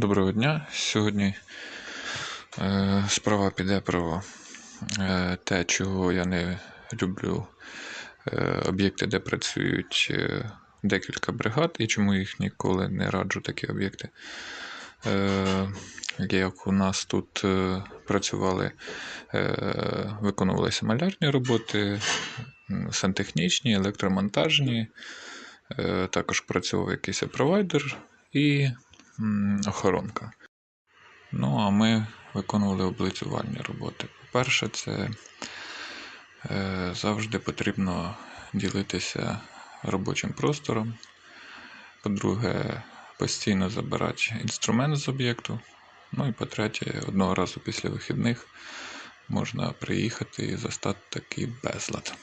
Доброго дня. Сьогодні е, справа піде про е, те, чого я не люблю е, об'єкти, де працюють е, декілька бригад, і чому їх ніколи не раджу такі об'єкти. Е, як у нас тут е, працювали, е, виконувалися малярні роботи, сантехнічні, електромонтажні, е, також працював якийсь провайдер і охоронка. Ну, а ми виконували облицювальні роботи. По-перше, це е, завжди потрібно ділитися робочим простором. По-друге, постійно забирати інструмент з об'єкту. Ну і по-третє, одного разу після вихідних можна приїхати і застати такий безлад.